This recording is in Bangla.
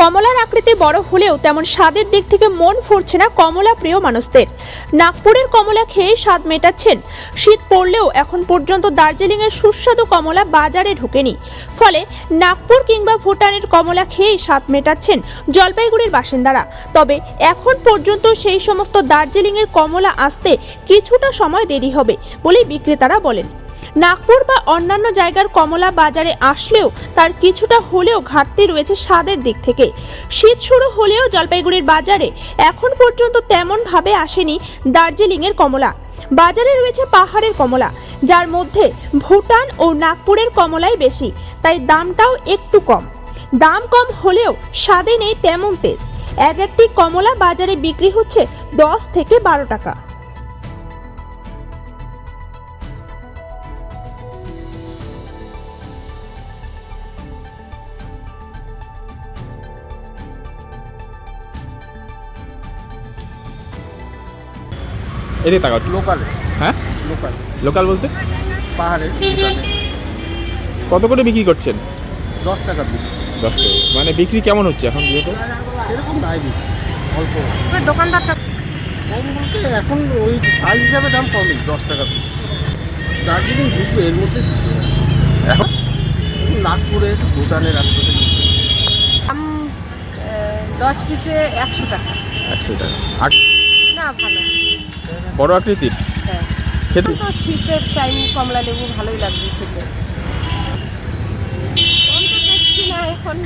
কমলার আকৃতি বড় হলেও তেমন স্বাদের দিক থেকে মন ফুরছে না কমলা প্রিয় মানুষদের। নাগপুরের কমলা খেয়ে স্বাদ মেটাচ্ছেন। শীত পড়লেও এখন পর্যন্ত দার্জিলিংয়ের সুস্বাদু কমলা বাজারে ঢোকেনি। ফলে নাগপুর কিংবা ভুটানের কমলা খেয়েই স্বাদ মেটাচ্ছেন জলপাইগুড়ির বাসিন্দারা। তবে এখন পর্যন্ত সেই সমস্ত দার্জিলিংয়ের কমলা আসতে কিছুটা সময় দেরি হবে বলেই বিক্রেতারা বলেন। নাগপুর বা অন্যান্য জায়গার কমলা বাজারে আসলেও তার কিছুটা হলেও ঘাটতি রয়েছে স্বাদের দিক থেকে। শীত শুরু হলেও জলপাইগুড়ির বাজারে এখন পর্যন্ত তেমনভাবে আসেনি দার্জিলিংয়ের কমলা। বাজারে রয়েছে পাহাড়ের কমলা, যার মধ্যে ভুটান ও নাগপুরের কমলাই বেশি, তাই দামটাও একটু কম। দাম কম হলেও স্বাদে নেই তেমন তেজ। এক একটি কমলা বাজারে বিক্রি হচ্ছে দশ থেকে বারো টাকা। এদিকে তাকাও। লোকাল হ্যাঁ? লোকাল লোকাল বলতে? পাহাড়ে কত করে বিক্রি করছেন? দশ টাকা পিস। দশ টাকা। মানে বিক্রি কেমন হচ্ছে এখন যেহেতু? সেরকম নাই অল্প। দোকানদারটা কম বলতে এখন ওই সাইজ হিসাবে দাম কমই দশ টাকা পিস। দার্জিলিং ঢুকবে এর মধ্যে এখন? নাগপুরের ভুটানের আশপাশে দশ পিসে একশো টাকা। একশো টাকা। আর না ভালো। বড় আকৃতির? হ্যাঁ। খেতে? তো শীতের টাইম কমলা লেবু ভালোই লাগবে খেতে। দেখছি না এখন।